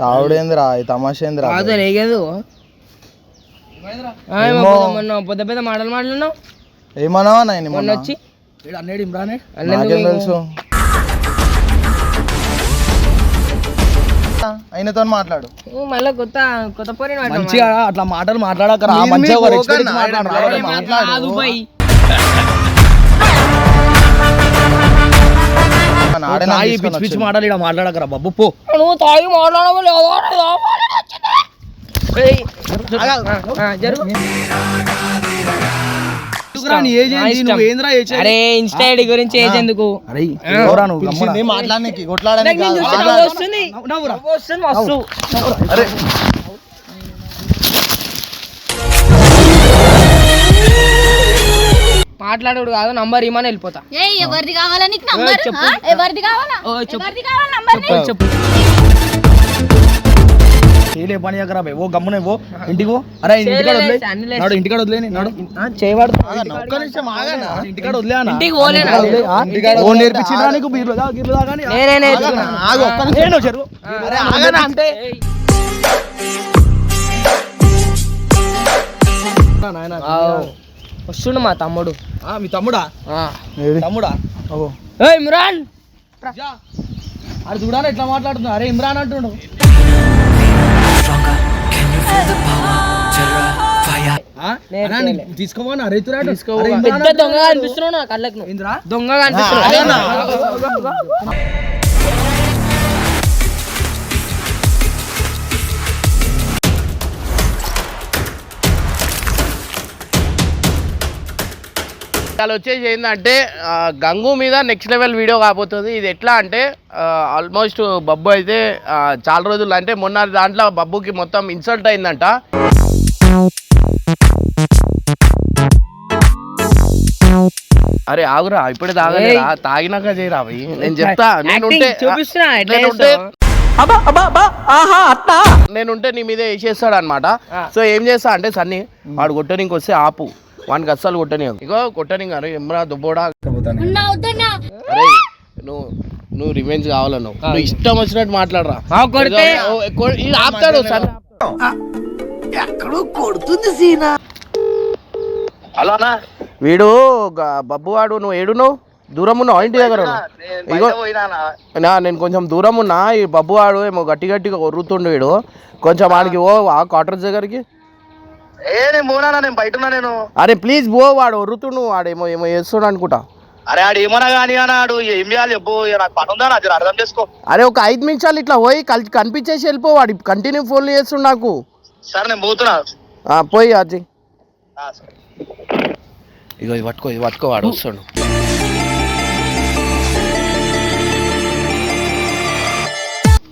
తావుడేంద్రా ఈ తమాషేంద్రా కాదు లేగదు ఏమో. మొన్న పెద్ద పెద్ద మాటలు మాట్లాడినావు. ఏమన్నావా నాయన మొన్న మొన్న వచ్చి. అన్నాడు ఇమ్రానే నాకేం తెలుసు? ఆయనతో మాట్లాడు. మళ్ళీ కొత్త కొత్త పోరిన మంచిగా అట్లా మాటలు మాట్లాడకరా మీరు మంచిగా మాట్లాడు. నన్ను పిచ్చి పిచ్చి. మాటలు ఇక్కడ మాట్లాడకరా బాబు పో. నువ్వు తాగి మాట్లాడవు లేదో? ఏయ్, ఆ, జరుగు. ఎందుకురా నీ ఏజ్ నా ఏంది? ఇష్టం. నువ్వు ఏందిరా ఏజ్ అరే ఇన్స్టా ఐడి గురించి ఏజ్ ఎందుకు? అరే మాట్లాడు కాదు నంబర్ ఇమ్మని వెళ్ళిపోతా ఏ ఎవరిది కావాలా నీకు నంబర్ చెప్పు. ఆ? ఎవరిది కావాలా ఓ, చెప్పు. ఎవరిది కావాలా నంబర్ చెప్పు, చెప్పు చేయలే పని. ఓ గమ్మున పో ఇంటికి పో అరే ఇంటికాడ వదిలే అన్ని. నాడు ఇంటికాడ వదిలేని నాడు చేయబడు ఒక్క నిమిషం. ఇంటికాడ ఇంటికి? ఇంటికాడ వదిలే, ఆ? ఇంటికాడ ఓ వదిలే. నేర్పించిందా నీకు బీర్లు దా గిర్లు దా కానీ నేనే నేర్చుకున్నా. ఆగు, ఒక్క నిమిషం. నేను చెరువు అరే ఆగన్నా అంటే. నాయనా ఆవ్. వస్తుండు మా తమ్ముడు. ఆ, మీ తమ్ముడా? తమ్ముడా. ఏయ్ ఇమ్రాన్. అది చూడాలి ఎట్లా మాట్లాడుతున్నా అరే ఇమ్రాన్ అంటుండు. తీసుకోమని అరే పెద్ద దొంగ కనిపిస్తున్నావు నా కళ్ళకు? దొంగ ఆగన్నా. ఇవాళ వచ్చేసి ఏంటంటే గంగు మీద నెక్స్ట్ లెవెల్ వీడియో కాబోతుంది. ఇది ఎట్లా అంటే ఆల్మోస్ట్ బబ్బు అయితే చాలా రోజులు అంటే మొన్న దాంట్లో బబ్బుకి మొత్తం ఇన్సల్ట్ అయిందంట. అరే ఆగురా ఇప్పుడే తాగలేరా? తాగినాక చేయరా అవి? నేను చెప్తా నేనుంటే నేనుంటే? నేనుంటే నీ మీద వేసేస్తాడు అనమాట. సో ఏం చేస్తా అంటే సన్ని వాడు కొట్టనికి వస్తే ఆపు. వానికి అస్సలు కొట్టని ఇగో కొట్టని ఎమ్రా దుబ్బోడా. ఉన్నా నువ్వు నువ్వు రివెంజ్ కావాలను నువ్వు? ఇష్టం వచ్చినట్టు మాట్లాడరా. ఆపుతాడు సన్. హలో అన్న. వీడు బబ్బు వాడు నువ్వు ఏడు నువ్వు దూరం ఉన్నావు ఇంటి దగ్గర? ఇగో నా నేను కొంచెం దూరం ఉన్నా ఈ బబ్బు వాడు ఏమో గట్టి గట్టిగా ఒర్రుతుండు వీడు. కొంచెం వాడికి ఓ ఆ క్వార్టర్స్ దగ్గరికి. ఏ నేను పోనా నేను బయట ఉన్నా నేను. అరే ప్లీజ్ బో వాడు ఒర్రుతుండు వాడేమో ఏమో చేస్తుండు అనుకుంటా. అరే ఆడు ఏమన్నా కానీ అన్నాడు ఏం చేయాలి చెప్పు ఇక నాకు పని ఉందా? నాకు అర్థం చేసుకో. అరే ఒక ఐదు నిమిషాలు ఇట్లా పోయి కలిసి కనిపించేసి వెళ్ళిపో వాడు కంటిన్యూ ఫోన్లు చేస్తుండు నాకు. సరే నేను పోతున్నా. ఆ, పోయి అజయ్ ఆ, సరే. ఇగో ఇది పట్టుకో ఇది పట్టుకో వాడు వస్తాడు.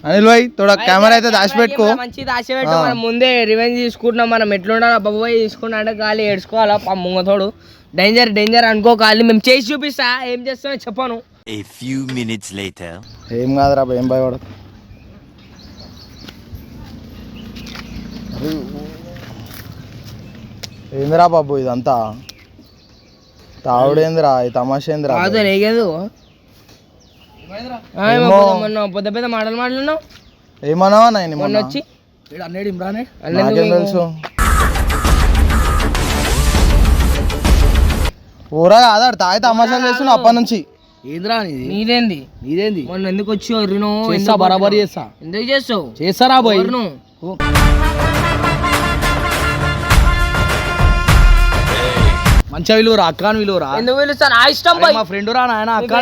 అనిల్ భాయ్ తోడా కెమెరా అయితే దాచిపెట్టుకో. మంచి దాచిపెట్టు మనం ముందే రివెంజ్ తీసుకుంటున్నాం మనం ఎట్లుండాలి బాబాయ్ తీసుకున్నాడు గాలి ఏడ్చుకోవాలా పా ముంగతోడు డేంజర్ డేంజర్ అనుకో గాలి మేము చేసి చూపిస్తా ఏం చేస్తామో చెప్పాను. A few minutes later. ఏం కాదురా భయం భయపడదు ఏందిరా బాబు ఇదంతా? తావుడేంద్రా ఈ తమాషేంద్రా? ఏమో. మొన్న పెద్ద పెద్ద మాటలు మాట్లాడినావు ఏమన్నావా నాయన మొన్న మొన్న. వచ్చి ఈడు అన్నాడు ఇమ్రానే నాకేం తెలుసు. ఊరా కాదాడు తాగి తమాషాలు చేస్తున్నా అప్పటి నుంచి. ఏందిరా నీది? నీదేంది? నీదేంది? మొన్న ఎందుకు వచ్చి చేస్తా బరాబర్ చేస్తా. ఎందుకు చేస్తావు? చేస్తారా పోయి మంచిగా విలువరా అక్క అని విలువరా ఎందుకు పిలుస్తాను? ఆ ఇష్టం అరే, పోయి. మా ఫ్రెండ్ రా నాయన అక్క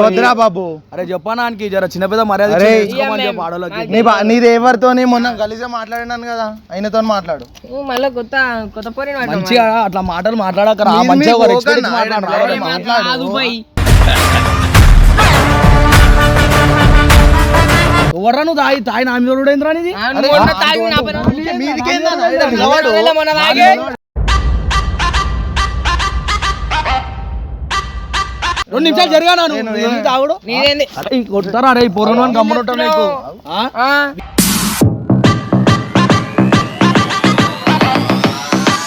వద్దురా బాబు? అరే చెప్పానానికి జర చిన్న పెద్ద మర్యాద అరే. ఇచ్చి నేర్చుకోమని చెప్పు ఆడోళ్ళకి. నీ బా- నీది ఎవరితోని మొన్న కలిసి మాట్లాడినాను కదా ఆయనతో మాట్లాడు. నువ్వు మళ్ళీ కొత్త కొత్త పోరిన మంచిగా అట్లా మాటలు మంచిగా respect పోకన్నా, మాట్లాడు. ఆయన అరే, మాట్లాడు. కాదు పోయి. ఎవర్రా నువ్వు తాగి? తాయి నా మీద ఏంద్రా నీది? ఆ, నువ్వు మొన్న తాగి నా పైన మీదికేందన్నా? ఈడ మొన్న నిలబడు. వెళ్ళే మొన్న తాగి. రెండు నిమిషాలు జరిగానా నేను- తాగుడు. కొడతారా? అరే పొరను అని గమ్మునుంటావు నీకు?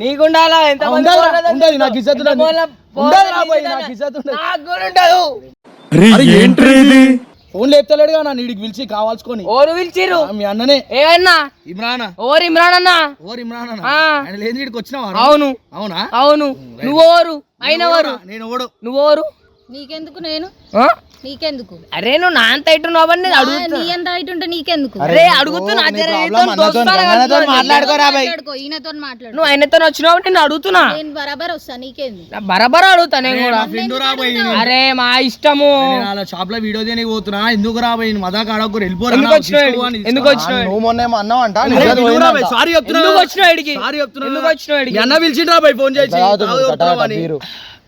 నీకుండాలా? ఎంత? ఉండదు, నాకు ఇజ్జత్ ఇజ్జత్ నాకు ఉండదు. ఫోన్ లేపుతలేడుగా నా నీడికి పిలిచి కావాల్సుకొని. ఓరు పిలిచిర్రు. ఆ, మీ అన్ననే. ఏమన్నా? ఇమ్రానా. ఓరు ఇమ్రాన్ అన్నా ఓర్ ఇమ్రాన్ అన్న. ఆయన లేని వీడికి వచ్చినావా? అవును. అవునా? అవును. నువ్వు ఓరు. అయిన ఓరు? నేను ఓడు. నువ్వు ఓరు. నీకెందుకు నేను? ఆ? నీకెందుకు? అరే నువ్వు నా అంత ఇటు నువ్వని ఆ, అడుగుతున్నా నీ ఎంత హైట్ ఉంటే నీకెందుకు అరే అడుగుతున్నా. మాట్లాడుకోరా ఈయనతో మాట్లాడు నువ్వు ఆయనతో వచ్చినావు నేను అడుగుతున్నా. నేను బరాబర్ వస్తా నీకేంది బరాబర్ అడుగుతా నేను కూడా. అరే మా ఇష్టము. షాప్లో వీడియో తీయడానికి పోతున్నా. ఎందుకు రాబోయి మదాక ఆడకు వెళ్ళిపోరా ఎందుకు వచ్చినావు ఎందుకు వచ్చినావు నువ్వు మొన్న ఏమో అన్నావు అంట. సారీ చెప్తున్నా. ఎందుకు వచ్చినావు ఎందుకు వచ్చినావు అన్న పిలిచిండ్రా ఫోన్ చేసి.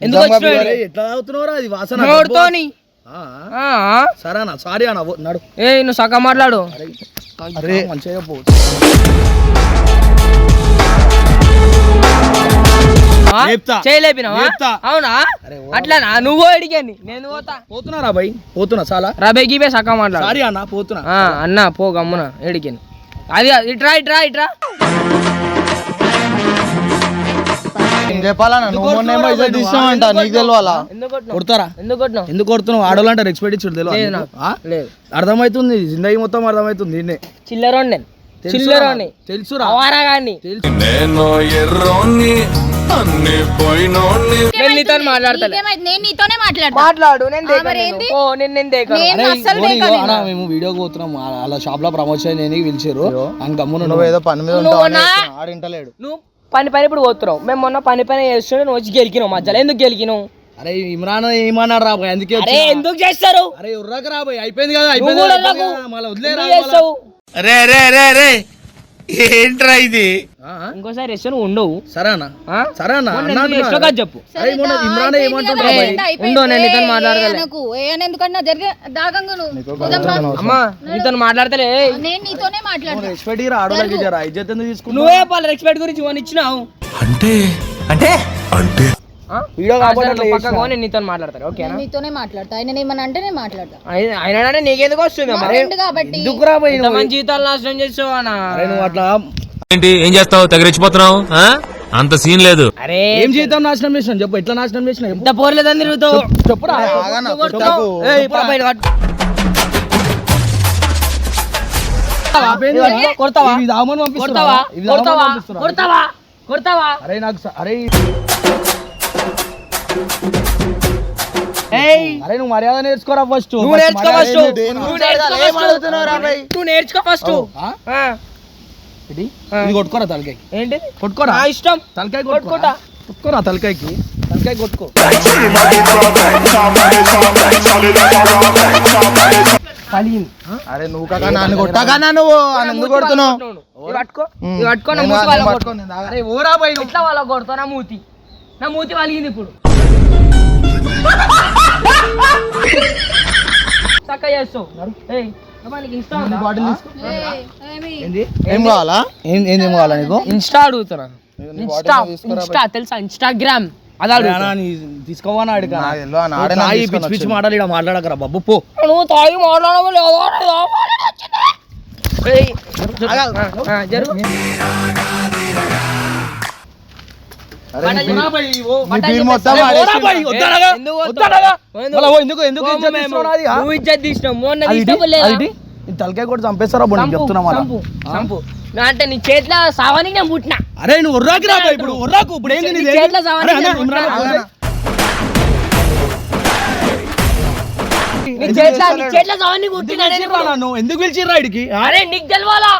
ఎందుకు ఇడికి? ఎట్లా తాగుతున్నావురా? వాసన నోడుతోని సరే అన్న సారీ అన్న ఓ, నడు. ఏ నువ్వు సగం మాట్లాడు. అరే మంచిగా? లేపుతా. చేయలేపినావా. అవునా? అట్లానా? నువ్వు అడిగాని నేను పోతా. పోతున్నారా బై పోతున్నా చాలా రాబే గీబే సగం మాట్లాడు. సారీ అన్న పోతున్నా. ఆ, అన్న పో గమ్మున ఎడికిని అది ఇట్రా ఇట్రా ఇట్రా ఏం చెప్పాలన్నా? నువ్వు మొన్న ఏమో ఇజ్జత్ నీకు తెలియాలా? కొడతారా? ఎందుకు కొట్టినావు ఎందుకు కొడుతున్నావు? ఆడవాళ్ళు అంటే రెస్పెక్ట్ ఇచ్చుడు లేదు తెలియదు అర్థమవుతుంది జిందగీ మొత్తం అర్థమవుతుంది నిన్నే. చిల్లరోని. నేను తెలుసురా నీతో నీతోనే మాట్లాడతా? మాట్లాడు నేను? ఓ నేను మేము వీడియో పోతున్నాం. ఆ- అలా షాప్లో ప్రమోషన్ పిలిచారు. నువ్వు. ఏదో పని మీద ఉంటావు నా- ఆడింటలేడు. నువ్వు పని పని ఇప్పుడు పోతున్నావు. మేము మొన్న పని పని చేస్తుంటే నువ్వు వచ్చి గెలికినావు మధ్యలో. ఎందుకు గెలికినావు? అరే ఇమ్రాన్ ఏమన్నాడు రాబోయ్ అందుకే అరే. ఎందుకు చేస్తారు? అరే ఉర్రాక రాబోయ్ అయిపోయింది కదా అయిపోయింది మళ్ళీ వదిలేరా ఎందుకు చేస్తావు? రే రే రే రే. ఏంట్రా ఇది? ఇంకోసారి నువ్వు ఉండవు. సరే అన్న ఆ? సరే అన్న మొన్న అన్న ఎందుకు అంటున్నా. చేస్తావు కాదు చెప్పు ఇమ్రాన్ ఏమంటుండ్రా? ఉండు, నేను నీతో మాట్లాడగలను. అమ్మా నీతో మాట్లాడతలే. నేను నీతోనే రెస్పెక్ట్ ఇరా ఆడోళ్ళకి జరా ఇజ్జత్ ఎందుకు తీసుకుంటున్నావు? నువ్వే వాళ్ళ రెస్పెక్ట్ గురించి ఇవన్నీ ఇచ్చినావు. ఆ? వీడియో కాబట్టి నీతో మాట్లాడతాను ఓకేనా? నీతోనే మాట్లాడతా. ఆయన ఏమన్నా అంటే నేను మాట్లాడతా. ఆయన- నీకెందుకు వస్తుంది మా అమ్మా? ఫ్రెండ్ కాబట్టి. ఎందుకు రాబోయ్ ఇంత మంచి జీతాలు నాశనం చేసావు నువ్వు అట్లా ఏంటి ఏం చేస్తావు? అంత సీన్ లేదు. అరే ఏం జీతం నాశనం చేసినా చెప్పు ఎట్లా నాశనం చేసినా ఇంత పోర్లేదని తిరుగుతావు? చెప్పురా కొడతావు. కొడతావా? కొడతావా? కొడతావా? అరే నాకు అరే అరే నువ్వు మర్యాద నేర్చుకోరా ఫస్ట్ నువ్వు నేర్చుకో ఫస్ట్ నువ్వు నేర్చుకో? నువ్వు నేర్చుకో ఇది ఇది కొట్టుకోరా తలకాయ. ఏంటి? కొట్టుకోరా? నా ఇష్టం. తలకాయ కొట్టుకుంటా. కొట్టుకోరా కొట్టుకోరా తలకాయకి? తలకాయ కొట్టుకో. పలిగింది అరే నువ్వు కాక నన్ను కొట్టగానా నువ్వు? అని ఎందుకు కొడుతున్నావు. ఇవి పట్టుకో. ఇవి పట్టుకో నా మూతి వాళ్ళ. అరే ఓరా బై ఎట్లా వాళ్ళ కొడతావు నా మూతి. నా మూతి వలిగింది ఇప్పుడు. చక్క చేస్తావు. ఏం కావాలా? ఏం ఏంది కావాలా నీకు? ఇన్స్టా అడుగుతున్నా. ఇన్స్టా ఇన్స్టా తెలుసా? ఇన్స్టాగ్రామ్. మాట్లాడకరా బాబు పో. నువ్వు తాగి మాట్లాడవలేదు తలకాయ కూడా చంపేస్తారా బో, నేను చంపు, చెప్తున్నా అంటే నీ చేతిలో సావానికి నేను పుట్టినా? అరే నువ్వు ఉర్రాకి రా ఇప్పుడు ఉర్రాకు. ఇప్పుడు ఏంది? చేతిలో సావానికి? ఎందుకు పిలిచిర్రా ఇడికి అరే నీకు తెలవాలా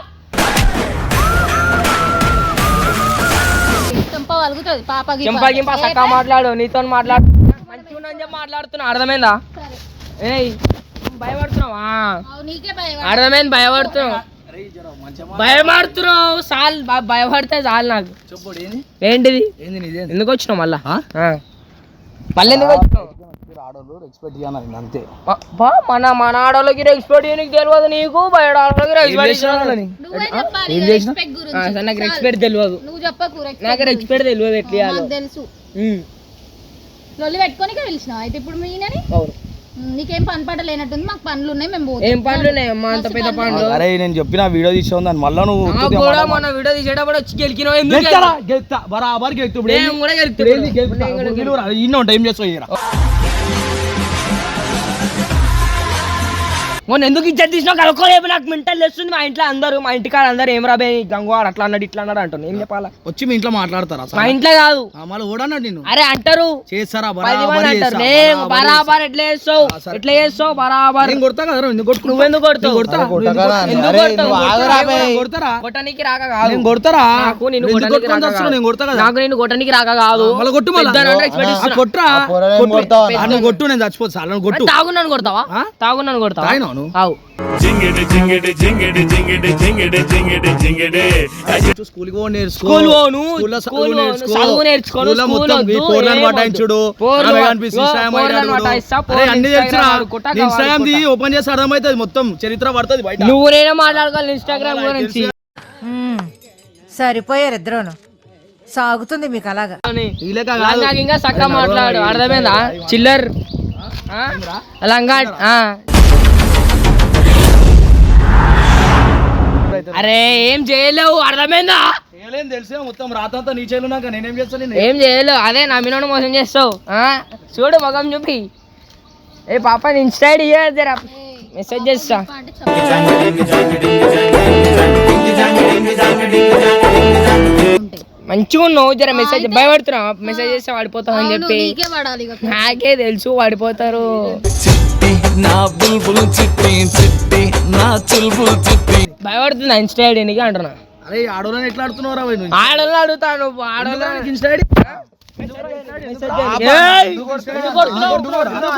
పాప. చెంపా గింప మాట్లాడు నీతో మాట్లాడు. మంచిగా చెప్పి మాట్లాడుతున్నా అర్థమైందా? ఏయ్ భయపడుతున్నావా? అవు నీకే భయం అర్థమైంది భయపడుతున్నావు. భయపడుతున్నావు చాలు భయపడితే చాలు నాకు. ఏంటిది? ఏంది నీది ఏంది? ఎందుకు వచ్చినావు మళ్ళా? ఆ? ఆ. మళ్ళీ ఎందుకు వచ్చినావు? అంతే. బా- మన మన ఆడోళ్ళకి రెస్పెక్ట్ నీకు తెలియదు నీకు బయట ఆడోళ్ళకి నాకు తెలియదు నువ్వు చెప్పకు నాకు తెలియదు ఎట్లా. నాకు తెలుసు. ఉమ్. లొల్లి పెట్టుకొని పిలిచినావు. అయితే ఇప్పుడు మీనని అవును. ఉమ్, నీకేం పని పాట లేనట్టుంది మాకు పనులు ఉన్నాయి మేము. ఏం పండ్లు ఉన్నాయి అమ్మా? అంత పెద్ద పండ్లు అరే నేను చెప్పిన వీడియో తీసావు దాన్ని. మళ్ళా నువ్వు కూడా మన వీడియో తీసేటప్పుడు వచ్చి గెలికినావు. ఎందుకు? గెలుస్తా. బరాబర్ నేను ఏంది? కూడా ఇప్పుడు ఏంది? ఇప్పుడు. మొన్న ఎందుకు ఇజ్జత్ తీసినా కనుక్కోలేపు నాకు మెంటల్ వస్తుంది మా ఇంట్లో అందరూ మా ఇంటికాడ అందరూ ఏం రాబే గంగవాడు అట్లా అన్నాడు ఇట్లా అన్నాడు అంటున్నాను ఏం చెప్పాలా వచ్చి మీ ఇంట్లో మాట్లాడతారా మా ఇంట్లో కాదు మళ్ళీ ఓడన్నాడు నిన్ను అరే అంటారు చేస్తారా బరాబర్ నేను ఎట్లా చేస్తావు ఎట్లా చేస్తావు బరాబర్ నేను కొడతా కదా ఎందుకు కొడతావు నేను. ఎందుకు. నేను కొడతారా కొట్టడానికి రాక కాదు నేను కొడతారా నాకు నేను కొట్టడానికి రాక. నేను కొడతా కదా నాకు నేను కొట్టడానికి రాక కాదు మళ్ళీ కొట్టు. కొట్టురా కొట్టు. నేను చచ్చిపోతా కొట్టు తాగున్నాను కొడతావా ఆ? తాగున్నాను కొడతావా నేర్చుకో. స్కూల్ పోను, చదువు నేర్చుకోను, వద్దు, పోర్లను పటాయించుడు అన్ని తెలిసినా ఇన్స్టాగ్రామ్ ది. ఓపెన్ చేసి అర్థమవుతుంది మొత్తం. చరిత్ర పడుతుంది బయట. నువ్వు నేనే మాట్లాడుకోవాలి ఇన్స్టాగ్రామ్ గురించి సరిపోయారు ఇద్దరును. సాగుతుంది మీకు అలాగా. ఇంకా చక్కగా మాట్లాడు. అర్థమైందా. చిల్లర్. ఆ? లంగా అరే ఏం చేయలేవు అర్థమైందా? ఏలేం తెలిసే మొత్తం రాతంతా నీ చేలు నాక నేనేం చేస్తాను ఏం చేయలేవు అదే నా మీనోడు మోసం చేస్తావు ఆ? చూడు మగం చూపి. ఏ పాప ఇన్స్టా ఐడి జరా? మెసేజ్ చేస్తా. మంచిగా ఉన్నావు జర మెసేజ్ భయపడుతున్నా మెసేజ్ చేస్తే వాడిపోతావు అని చెప్పి. నీకే పడాలి ఇక. నాకే తెలుసు వాడిపోతారు భయపడుతుందా ఇన్స్టా ఐడి నీకు అంటున్నా. అరే ఆడోళ్ళని ఎట్లా ఆడుతున్నావు రా నువ్వు? ఆడోళ్ళు అడుగుతాను ఆడోళ్ళు ఇన్స్టా ఐడి ఏయ్! ఎందుకు కొడుతున్నావు? ఎందుకు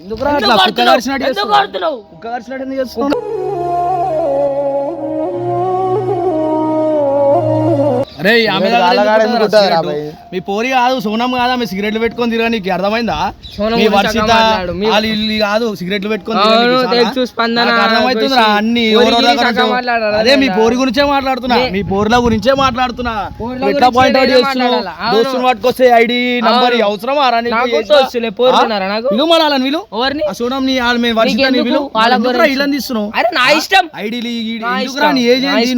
ఎందుకు అరే ఆమె దగ్గర ఎందుకు? మీ పోరి కాదు సోనం కాదా మీ సిగరెట్లు పెట్టుకొని తిరగా నీకు అర్థమైందా సోనం మీ గురించి వర్షిత చక్కగా మాట్లాడు. మీ- వాళ్ళు ఇల్లు కాదు సిగరెట్లు పెట్టుకొని అవును, తిరగనీకి చాలా? తెలుసు, స్పందన నాకు అర్థమవుతుందిరా గురించి. అన్ని పోరి ఎవరెవరి గురించి దగ్గర చక్కగా ఉంటావు? మాట్లాడాలి, అదే మీ? పోరి గురించే మాట్లాడుతున్నా మీ- పోర్ల గురించే మాట్లాడుతున్నా పోర్ల ఎట్లా గురించి పాయింట్ అవుట్ నేనే చేస్తున్నావు మాట్లాడాలా? అవును. దోస్తుని పట్టుకొస్తే ఐడి నంబర్ అవును. అవసరం ఆరా నీకు నాకు చేసినా? తెలుసులే, పోర్లు ఆ? ఉన్నారా నాకు? విలు మనాలని విలు ఎవరిని ఆ సోనం నీ వాళ్ళ మేము వర్షిత నీ నీకెందుకు? విలు వాళ్ళ ఎందుకురా గురించి. తీస్తున్నావు అరే నా ఇష్టం ఐడీలు నా నా ఇష్టం.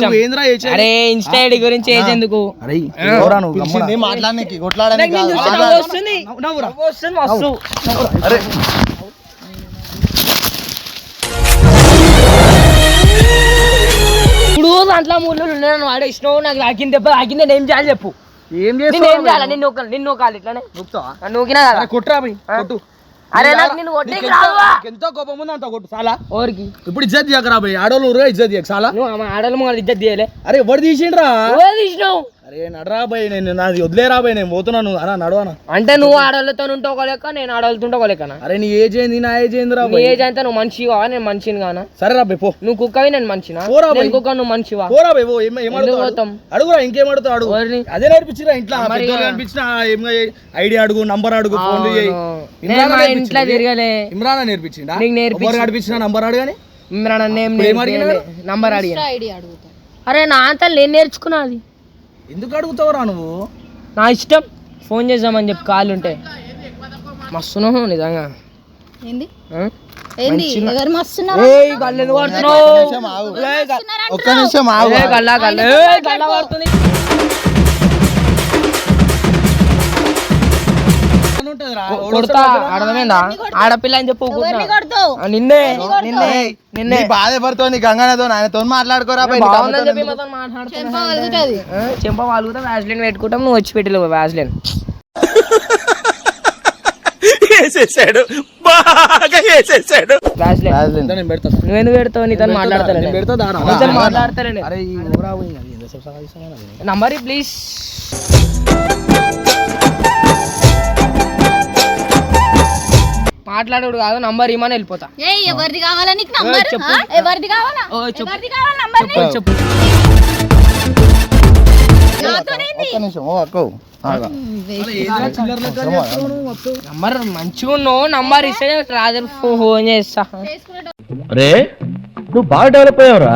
నువ్వు ఏంద్రా అరే ఇన్స్టా ఐడి గురించి ఏజ్ ఎందుకు మాట్లాడడానికి నాకు మస్తు ఇప్పుడు దాంట్లో ముళ్ళు ఉన్నాను వాడు. ఇష్టం నాకు తాకింది దెబ్బ తాకింది నేను ఏం చేయాలి చెప్పు? ఏం చేయాలి? నిన్ను నిన్ను నొక్కాలి ఇట్లానే. నూకినా కదా? కొట్టు. అరే నాకు నిన్ను కొట్టేకి రాదువా? ఎంతో కోపం ఉంది అంత కొట్టు చాలా ఓరికి ఇప్పుడు ఇజ్జత్ ఆడోళ్ళు ఊరుగా ఇజ్జత్ తీయక చాలా మొగలు ఇద్దరు తీయలే. అరే ఎవరు తీసిండ్రా? తీసినావు. అరే నడరా బాయ్ నేను నాది వదిలేరా బాయ్ నేను పోతున్నాను అనా నడవనా? అంటే నువ్వు ఆడవాళ్ళతో ఉంటావు లెక్క నేను ఆడవాళ్ళతో ఉంటావు లెక్కనా? అరే నీ ఏజ్ ఏంది? నా ఏజ్ ఏందిరా నీ బాయ్? ఏజ్ అంతా నువ్వు మనిషివా నేను మనిషిని కానా? సరే రా బాయ్ పో. నువ్వు కుక్కవి నేను మనిషినా పోరా నేను. కుక్క నువ్వు మనిషివా పోరా బాయ్ పో. ఏం ఏం ఎందుకు అడుగుతావు? పోతాం? అడుగు. అడుగురా ఇంకేం అడుగుతావు? అడుగు? అదే నేర్పించిరా ఇంట్లో. కనిపించిన ఏం ఐడి అడుగు నంబర్ అడుగు ఫోన్ చేయి. ఇంట్లో తిరగలే. ఇమ్రానా నేర్పించిండా? నీకు నేర్పించి- నడిపించిన నంబర్ అడుగని ఇమ్రాన్ అన్న? నేర్పియలే. నంబర్ అడిగా ఇన్స్టా ఐడి అడుగుతా. అరే నా అంతా నేను నేర్చుకున్నది ఎందుకు అడుగుతావురా నువ్వు? నా ఇష్టం. ఫోన్ చేద్దామని చెప్పి కాళ్ళు ఉంటే మస్తున్నావు నిజంగా. ఏంది? ఆ? ఏంది? ఎవరు మస్తున్నారు? ఏయ్, గల్లు ఎందుకు కొడుతున్నావు? నిమిషం ఆగు. ఒక్క నిమిషం ఆగు. ఏయ్, గల్లా గల్లా. ఏయ్, గల్లా కొడుతుంది. కొడతా అర్థమైందా? ఆడపిల్ల అని చెప్పు నిన్నే నిన్నే నిన్నే. నీ బాధ ఎవరితోని గంగనతో ఆయనతో మాట్లాడుకోరా చెంప వాళ్ళుతా వ్యాస్లిన్ పెట్టుకుంటాం నువ్వు వచ్చి పెట్టలేవు వ్యాస్లిన్ వేసేసాడు. బాగా పెడతా. నువ్వెందుకు పెడతావు? మాట్లాడతాను పెడతా మాట్లాడతాను సగాయిస్తానా అది? నంబర్ ప్లీజ్ మాట్లాడు కాదు నంబర్ ఇమ్మని వెళ్ళిపోతా. ఏ ఎవరిది కావాలా నీకు నంబర్ చెప్పు. ఎవరిది కావాలా? ఓ, చెప్పు. ఎవరిది కావాలా నంబర్ చెప్పు నాతోనేంది? ఒక్క నిమిషం ఓ అక్కో. ఆగు. నంబర్ మంచిగా ఉన్నావు నంబర్ ఇస్తే రాజు ఫోన్ చేస్తా. రే నువ్వు బాగా డెవలప్ అయ్యావురా.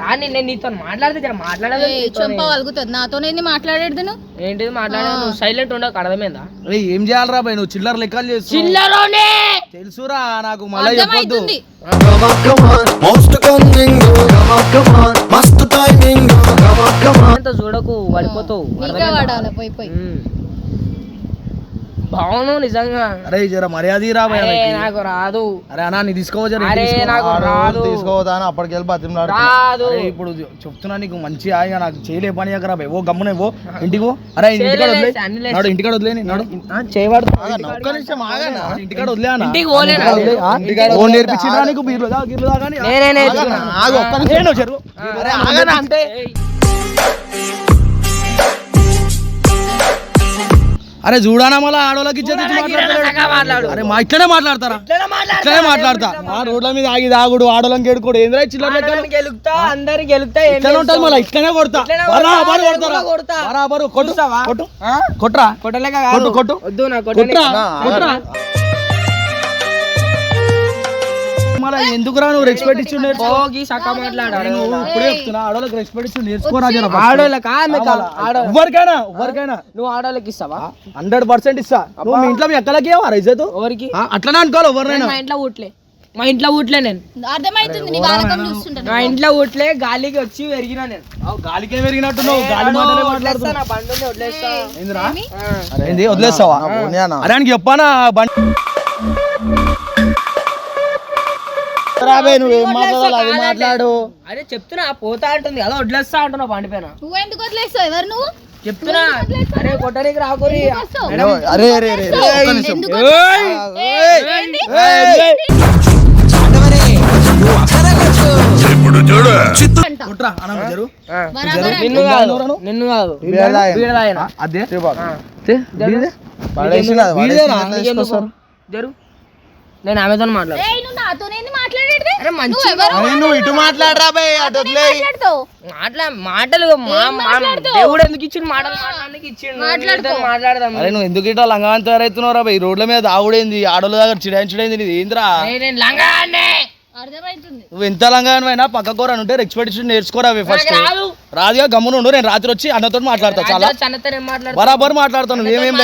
కానీ నేను నీతో మాట్లాడితే జర మాట్లాడదు చెంప వలుగుతుంది. నాతోనేంది మాట్లాడేది నువ్వు? ఏంటిది మాట్లాడదు? నువ్వు సైలెంట్ ఉండవు అర్థమైందా అరే ఏం చేయాలరా బాయ్ నువ్వు చిల్లర లెక్కలు చిల్లరోనే! తెలుసురా నాకు మళ్ళీ చెప్పొద్దు. అంత చూడకు పడిపోతావు బావును నిజంగా. అరే జర మర్యాద. నాకు. రాదు. అరే అన్నా నీ తీసుకోవచ్చు అరే. నాకు రాదు. తీసుకోవద్దా అని అప్పటికి వెళ్ళి బతిమలాడు రాదు. ఇప్పుడు చెప్తున్నా నీకు మంచి ఆయన నాకు చేయలే పని భయ్ ఓ గమ్మున ఓ ఇంటికి అరే ఇంటికాడ చేయలే, వదిలే. నాడు ఇంటికాడ వదిలేని నాడు. చేయబడు ఒక్క నిమిషం ఇంటికాడ వదిలే. అన్న. ఇంటికి వదిలే, ఓ వదిలే. నేర్పించిండ్రా నీకు బీర్లు? గిర్లు నేనే నేర్చుకున్నా. ఆగు ఒక్క నిమిషం. అరే ఆగనా అంటే అరే చూడానా మళ్ళీ ఆడోళ్ళకి మాట్లాడతాడు. మాట్లాడు. అరే మా ఇట్లనే మాట్లాడతారా? ఇట్లనే మాట్లాడతా. ఆ రోడ్ల మీద ఆగి దాగుడు ఆడోళ్ళని కేడుకోడు ఏంద్రా చిల్లర ఇట్లనే ఉంటుంది మళ్ళీ ఇట్లనే కొడతా. బరాబర్ కొడతా, కొడతారా? కొడతా. బరాబర్ కొట్టు? కొట్టు. ఆ? కొట్రా. కొట్టలేక కొట్టు కొట్టు. వద్దు మళ్ళీ ఎందుకురా నువ్వు రెస్పెక్ట్ ఇచ్చి పోగి సక్క మాట్లాడాడు. నువ్వు ఇప్పుడే చెప్తున్నా ఆడోళ్ళకి రెస్పెక్ట్ ఇచ్చి నేర్చుకోరా జర ఆడోళ్ళకా? ఎవరికైనా ఎవరికైనా. నువ్వు ఆడోళ్ళకి ఇస్తావా? హండ్రెడ్ పర్సెంట్ ఇస్తా. నువ్వు మీ ఇంట్లో మీ ఇవ్వరా ఇజ్జత్ ఎవరికి? అట్లనే అనుకోవాలి ఎవరినైనా. మా ఇంట్లో ఊట్లే. మా ఇంట్లో ఊట్లే నేను. అర్థమవుతుంది మా ఇంట్లో ఊట్లే గాలికి వచ్చి పెరిగినా నేను. గాలికే పెరిగినట్టున్నావు గాలి మాటలే బండి వదిలేస్తా. వదిలేస్తావా? అరే చెప్పానా బండి రాబే నువ్వు ఏం మాట్లాడాలి అది మాట్లాడు. అరే చెప్తున్నా పోతా అంటుంది. అలా వదిలేస్తా అంటున్నా బండి పైన. నువ్వు ఎందుకు వదిలేస్తావు? ఎవరు నువ్వు? చెప్తున్నా. అరే కొట్టడానికి రాకూరి? అరే అరే. నిన్ను కాదు. నిన్ను కాదు. అదే. అది? జరు నేను ఆమెతో మాట్లాడు నువ్వు మాట్లాడేది ఇటు మాట్లాడరా బే అటు మాట్లా మాటలు దేవుడు ఎందుకు ఇచ్చిండు? మాటలు మాట్లాడడానికి ఇచ్చిండు. మాట్లాడుకో. నీతో మాట్లాడదాం. అరే నువ్వు ఎందుకు ఇట్లా లంగా తయారవుతున్నారా ఈ రోడ్ల మీద ఆవుడేంది? ఆడోళ్ళ దగ్గర చిడాయించడేంది నీది ఏంద్రా? నేను- నేను లంగానే. అర్థమవుతుంది నువ్వు ఎంత లంగానైనా పక్క కూర ఉంటే ఎక్స్పెక్టేషన్ నేర్చుకోరా ఫస్ట్ రాదుగా గమ్మున ఉండు నేను రాత్రి వచ్చి అన్నతో మాట్లాడతా చాలా? బరాబర్ మాట్లాడతాను నువ్వేమేం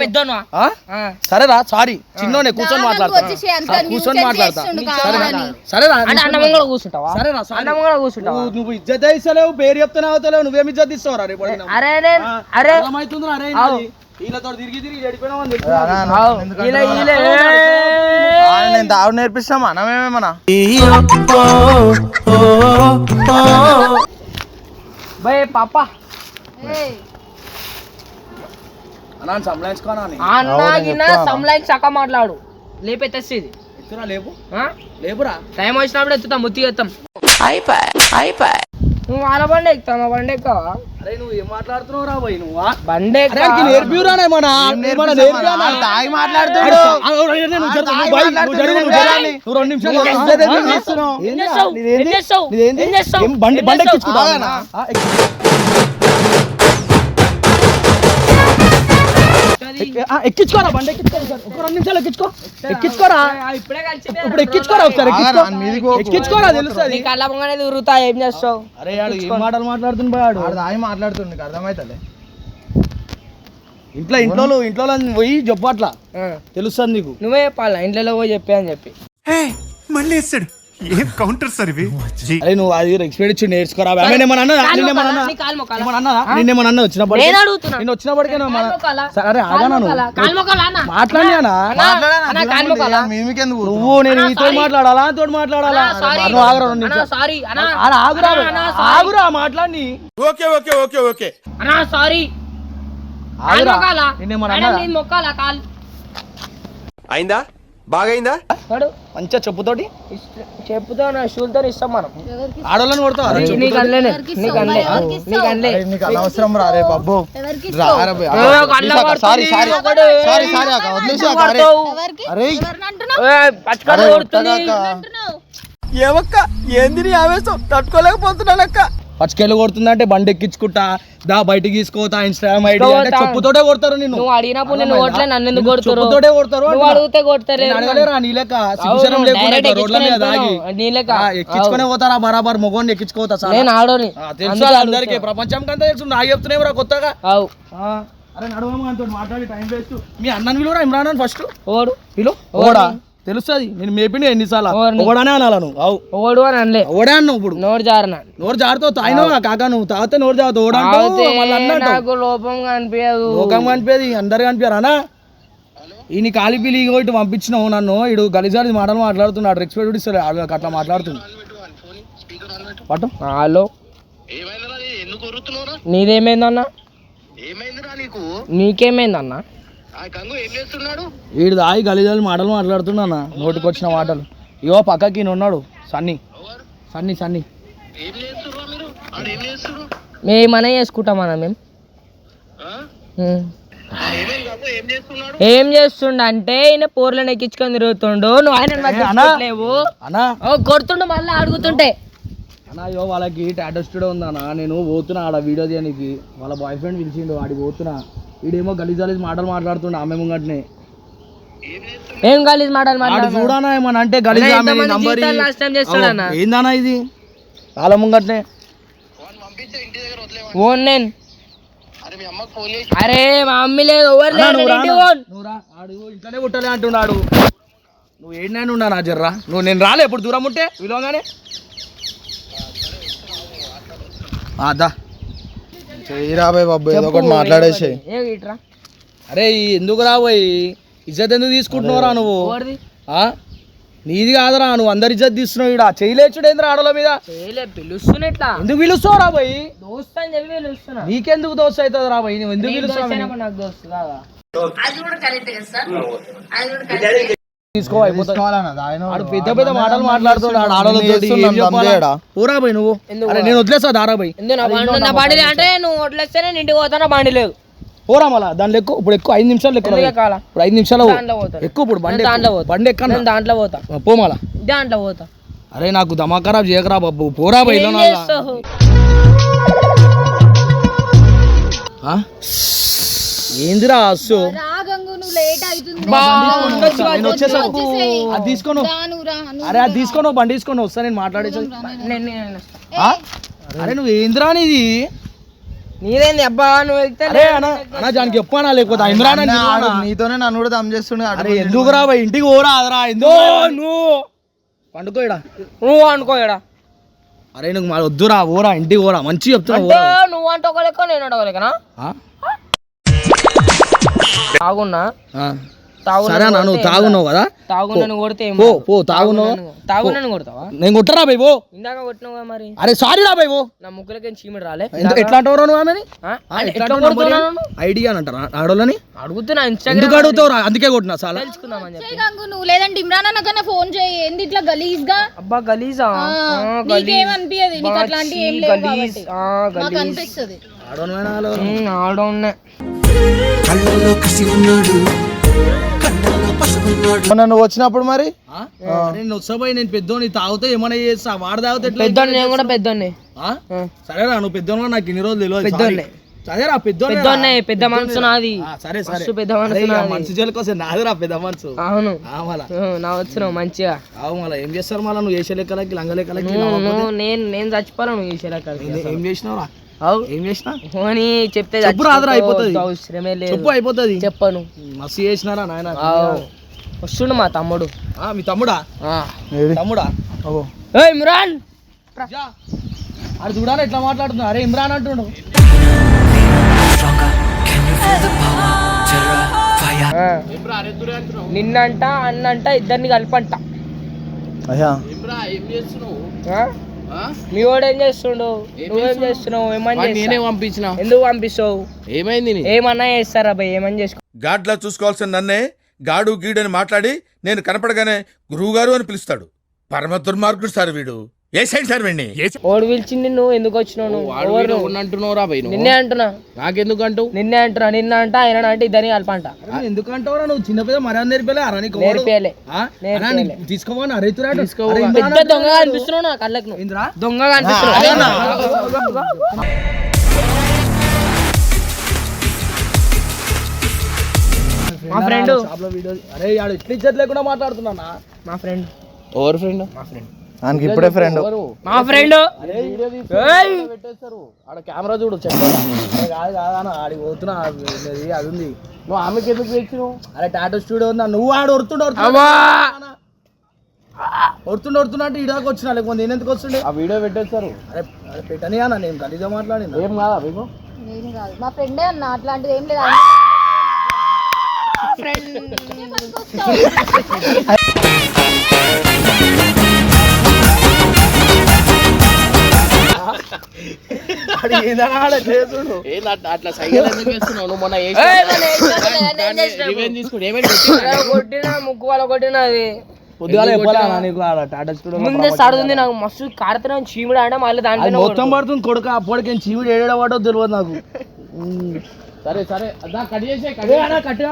పెద్దోనువా? ఆ? ఆ. సరేరా సారీ. చిన్నోనే కూర్చొని దాదాపు మాట్లాడతా. వచ్చేసి అంత ఆ, కూర్చొని nuisance మాట్లాడతా. చేస్తుండు కావాలని. సరేరా నువ్వు- ఇజ్జత్ ఇస్తలేవు పేరు చెప్తానే అవుతలేవు నువ్వేం ఇజ్జత్ రేపు పొద్దున్న? అరే అరే అరే. నేను నేర్పిస్తామా? మనమేమేమన్నా పాప. మాట్లాడు. లేపెత్తేసి ఇది. ఎత్తురా లేపు. ఆ? లేపురా. టైం వచ్చినప్పుడు ఎత్తుతాం ముత్తి ఎత్తాం నువ్వు వాళ్ళ బండి ఎక్కుతావు? మా బండి ఎక్కువా అరే నువ్వు ఏం మాట్లాడుతున్నావు రా పోయి నువ్వు? బండి మన మన తాగి నిమిషాలు ఎక్కించుకోరా బండి ఎక్కించుకో ఒకసారి. ఒక రెండు నిమిషాలు ఎక్కించుకో. ఎక్కించుకోరా? ఇప్పుడే ఎక్కించుకోరా ఒకసారి ఎక్కించుకో. ఎక్కించుకోరా తెలుస్తుంది. నీ కళ్ళ పొంగనే తిరుగుతా ఏం చేస్తావు? అరే ఆడు ఏం మాటలు మాట్లాడుతుంది పోయాడు ఆడు? తాగి మాట్లాడుతుంది నీకు అర్థమవుతలే ఇంట్లో ఇంట్లో ఇంట్లో పోయి చెప్పు అట్లా. తెలుస్తుంది నీకు. నువ్వే చెప్పాలి ఇంట్లో పోయి చెప్పే అని చెప్పి. మళ్ళీ వేస్తాడు ఏం కౌంటర్ సార్ ఇవి? అరే నువ్వు అది నేర్చుకోరా? నిన్నేమన్నా నేను వచ్చినప్పటికే? సరే ఆగానా నువ్వు? మాట్లాడినా? నేను నీతో మాట్లాడాలా? తోడు మాట్లాడాలా. నువ్వు ఆగరా. ఆడ ఆగురా. ఆగురా మాట్లాడి. Okay okay okay okay. అన్న, సారీ. ఆగురా? నిన్నేమన్నా అయిందా? బాగైందా? వాడు మంచిగా చెప్పుతోటి చెప్పుతో నా షూలతో ఇస్తాం మనం. ఆడోళ్ళని కొడతావా? నీకు అనలే నీకు? అనలే? నీకు అనలే నీకు అనవసరం రా రే బాబు. Sorry sorry. సారీ సారీ అక్క వదిలేసి అక్క అరే. అరే. కొడుతుంది? ఏమక్క? ఏంది నీ ఆవేశం? తట్టుకోలేకపోతున్నానక్క. పచ్చకెళ్ళు కొడుతుందంటే బండి ఎక్కించుకుంటా దా బయటికి తీసుకోతా ఇన్స్టాగ్రామ్ ఐడి అంటే. చెప్పుతోటే కొడతారు నిన్ను. నువ్వు అడిగినప్పుడు నేను ఓట్లే నన్ను ఎందుకు కొడుతారు? చెప్పుతోటే కొడతారు నువ్వు. అడిగితే కొడతారు అడగలేరా అవును, లేకుండా రోడ్ల మీద ఎక్కించుకొని పోతారా బరాబర్? మొగోని ఎక్కించుకోతా సార్? నేను ఆడోని. తెలుసు అందరికి. ప్రపంచం కంతా తెలుసు. నాకు చెప్తున్నాయి కొత్తగా. అవు. అరే నడవమ్మ అంతో మాట్లాడి టైం వేస్ట్ మీ అన్నని విలువరా ఇమ్రాన్ ఫస్ట్ ఓడు. పిలు. ఓడా? తెలుస్తుంది. నేను మేపిండి ఎన్నిసార్లు. ఓడానే అనాలా నువ్వు? అవు ఓడు అని అనలే. ఓడా అన్నావు ఇప్పుడు? నోరు జారిన? నోరు జారుతావు. తాగినావా కాకా నువ్వు? తాగితే నోరు జారుతావు. ఓడా అంటావు? తాగితే మళ్ళీ అన్న అంటావు. నాకు లోపం కనిపించదు లోకం కనిపేది అందరు కనిపించారు అనా ఈ నీ కాలి పిల్లి ఇగో ఇటు పంపించినావు నన్ను. ఇడు గలిజారి మాటలు మాట్లాడుతున్నాడు. రెస్పెక్ట్ ఇస్తాడు. అట్లా మాట్లాడుతుంది. పట్టు. హలో. నీదేమైందన్నా? ఏమైందిరా నీకు? నీకేమైందన్నా? వీడు దాయి గలిజాలి మాటలు మాట్లాడుతున్నా నోటికి వచ్చిన మాటలు ఇగో పక్కకి ఉన్నాడు సన్నీ. సన్నీ సన్నీ. మేమనే చేసుకుంటామన్నా మేము ఏం చేస్తుండ అంటే ఈయన పోర్లను ఎక్కించుకొని తిరుగుతుండు. నువ్వు ఆయన లేవు కొడుతుండు మళ్ళీ అడుగుతుంటే. అన్నా అయ్యో వాళ్ళకి టాటో స్టూడియో ఉందన్నా. నేను పోతున్నా ఆడ వీడియో తీయడానికి వాళ్ళ బాయ్ ఫ్రెండ్ పిలిచిండు వాడికి పోతున్నా. వీడేమో గలీజ్ గలీజ్ మాటలు మాట్లాడుతుండు ఆమె ముంగట్నే. ఏం గలీజ్ మాటలు మాట్లాడు చూడనా ఏమన్నా అంటే గలీజ్ ఆమె నంబర్ ఏందన్నా ఇది? వాళ్ళ ముంగట్నే. ఓన్ నేను. అరే మీ ఫోన్ మమ్మీ లేదు ఎవరు ఇంట్లోనే పుట్టలే అంటున్నాడు నువ్వు ఏడినైనా ఉన్నా నా జర్రా? నువ్వు నేను రాలే ఎప్పుడు దూరం ఉంటే? విలువగానే? అదా చేయరాబాయ్ బాబు ఏదో ఒకటి మాట్లాడేసి. అరే ఎందుకు రాబోయ్ ఇజ్జత్ ఎందుకు తీసుకుంటున్నావురా నువ్వు? నీది కాదురా నువ్వు అందరి ఇజ్జత్ తీస్తున్నావు ఇక్కడ చేయలేచుడేంద్ర ఆడల మీద? ఎందుకు పిలుస్తావు దోస్త్ అని చెప్పి పిలుస్తున్నా. నీకెందుకు దోశ అవుతుంది రాబోయ్ నువ్వు ఎందుకు నీకు పిలుస్తావు దోస్త్ నాకు దోస్త్ కాదా? ఆయన ఆడు పెద్ద పెద్ద మాటలు మాట్లాడుతున్నాడు? పోరా పోయి నువ్వు. నేను వదిలేసా దారా పోయి. ఎందుకు నా బండి నా బండి లే- అంటే నువ్వు వడ్లేస్తే నేను ఇంటికి పోతానా? బండి లేదు. పోరా మళ్ళా దాంట్లో ఎక్కువ ఇప్పుడు ఎక్కువ ఐదు నిమిషాలు ఎక్కువ? ఇప్పుడు ఐదు నిమిషాలు. ఎక్కువ ఇప్పుడు బండి. బండి నేను దాంట్లో పోతా. పో మళ్ళా. దాంట్లో పోతా. అరే నాకు దమా ఖరాబ్ చేయకరా బాబు. పోరా పోయి? ఏందిరా అస్సు లేట్ అవుతుంది. నేను వచ్చేసా అది తీసుకోను అరే అది తీసుకోను బండి తీసుకోను వస్తా నేను మాట్లాడేసి? అరే నువ్వు ఏందిరా నీది? నీదేంది అబ్బా నువ్వు వెళ్తే అరే అన్న అన్న దానికి చెప్పానా లేకపోతే పిలవనా? నీతోనే నన్ను కూడా దమ్ చేస్తుండే అరే ఎందుకు రా ఇంటికి పోరా అదరా ఎందుకు నువ్వు పండుకో ఈడ. నువ్వు. అనుకో ఈడ. అరే నువ్వు మరి వద్దురా ఓరా ఇంటికి పోరా మంచిగా చెప్తున్నా ఓరా నువ్వు అంటే ఒక లెక్క నేను ఒక లెక్కనా? తాగున్నా. ఆ. తాగు సరే అన్న నువ్వు తాగున్నావు కదా? తాగు నన్ను కొడితే ఏం పో. పో తాగున్నావు. తాగు నన్ను కొడతావా? నేను కొట్టరా భయ్ పో. ఇందాక కొట్టినావు కదా మరి. అరే సారీ రా పో. నా ముక్కులకి చీమిడి రాలే? ఎట్లా అంటావు నువ్వు ఆమెని? ఐడియా అని అంటారా? ఆడోళ్ళని? అడుగుతున్నా ఎందుకు అందుకే కొట్టినా చాలా తెలుసుకుందామని చెప్పి చేయి గంగు నువ్వు లేదంటే ఇమ్రాన్ అన్న కన్నా ఫోన్ చేయి. ఏంది ఇట్లా గలీజ్? గా అబ్బా గలీజా. నీకు బా, అట్లాంటి చీ, ఏం లేవు గలీజ్. కాబట్టి. ఆ, మాకు గలీజ్. అనిపిస్తుంది. ఆడోళ్ళమైనా వాళ్ళు. ఉమ్, ఆడవునే మొన్న నువ్వు వచ్చినప్పుడు మరి? నేను వస్తాపోయి నేను పెద్దోని తాగితే ఏమైనా చేస్తా? వాడు తాగితే ఎట్లా పెద్దోన్ని నేను కూడా పెద్దోన్ని ఆ? సరేరా నువ్వు పెద్దోను నాకు ఇన్ని రోజులు తెలియదు పెద్దోన్నే. సారీ. సరేరా పెద్దోనే పెద్ద మనసు నాది. సరే సరే. పెద్ద మనసు. మనసు కోసం నాదిరా పెద్ద మనసు. అవును. నా వచ్చినావు మంచిగా. అవు మళ్ళా ఏం చేస్తారు మళ్ళా నువ్వు? వేసే లెక్కలకి లంగ లెక్కలకి నేను నేను చచ్చిపోలే నువ్వు చేసేలా కలిసి ఏం- ఏం చేసినావురా? అవు. ఏం చేసినా? అని చెప్తే చెప్పు రాదురా, అయిపోతది. అవసరమే లేదు. చెప్పు అయిపోతుంది. చెప్పను. మస్తు చేసినారా నాయన. వస్తుండు మా తమ్ముడు. ఆ, మీ తమ్ముడా? తమ్ముడా? ఇమ్రాన్! జా. అది చూడాలి ఎట్లా మాట్లాడుతున్నా. అరే ఇమ్రాన్ అంటుండు. నిన్నంట అన్నంట ఇద్దరిని కలపంట. అయ్యా. ఆ? మీ వాడు ఏం చేస్తుండు నువ్వేం చేస్తున్నావు? ఏమని నేనే పంపించిన. ఎందుకు పంపిస్తావు? ఏమైంది ఏమన్నా చేస్తారా భయ్ ఏమని చేసుకో గాడ్లా చూసుకోవాల్సిన నన్నే గాడు గీడని మాట్లాడి నేను కనపడగానే గురువు గారు అని పిలుస్తాడు. పరమ దుర్మార్గుడు సార్ వీడు. ఏ సైడ్ సార్ పిలిచింది నువ్వు ఎందుకు వచ్చినావు? నిన్నే అంటున్నా. నాకెందుకు అంటావు? నిన్నే అంటున్నా నిన్న అంట ఆయన అంటే ఇద్దరిని కలపంట. ఎందుకు అంటావురా? నువ్వు చిన్న పెద్ద మర్యాద నేర్పలే అరా నీకు ఎవడు? నేర్పేయలే ఆ? అన్నా, నేర్పేయలే. నీకు తీసుకోమని అరైతురా పెద్ద దొంగగా అనిపిస్తున్నావు నా కళ్ళకు నువ్వు. ఏంద్రా దొంగగా అనిపిస్తున్నావు మా ఫ్రెండ్. అరే ఇట్లా లేకుండా మాట్లాడుతున్నా మా ఫ్రెండ్. ఎవరు ఫ్రెండ్. ఆయనకి ఇప్పుడే ఫ్రెండ్ మా ఫ్రెండ్ పెట్టేస్తారు. ఆడ కెమెరా చూడు కాదు కాదు ఆడికి పోతున్నా అది అది ఉంది. నువ్వు ఆమెకి ఎందుకు తెచ్చినావు అరే టాటో స్టూడియో ఉందా? నువ్వు ఆడు ఒరుతుండే ఒరుతుండే ఒరుతున్నా అంటే ఇడాకి వచ్చినా లేకపోతే నేను ఎందుకు వస్తుండే? ఆ వీడియో పెట్టేస్తారు. అరే అరే పెట్టని అన్న నేను గలీజా మాట్లాడింది? ఏం కాదా మీకు? నేను కాదు. మా ఫ్రెండే అన్న అట్లాంటిది ఏం లేదు. ఆడు అట్లా సైకిల్ ఎందుకు నువ్వు మొన్న రివెంజ్ కొట్టినా ముక్కు వాళ్ళ ముందే సాడుతుంది నాకు మస్తు కారుతున్నా చీముడు ఆడ మళ్ళీ అది దాంట్లో మొత్తం పడుతుంది కొడుక అప్పటికి చీవుడు ఏడేడ పడో తెలియదు నాకు. సరే సరే. అదా కట్ చేసే అన్న కట్టు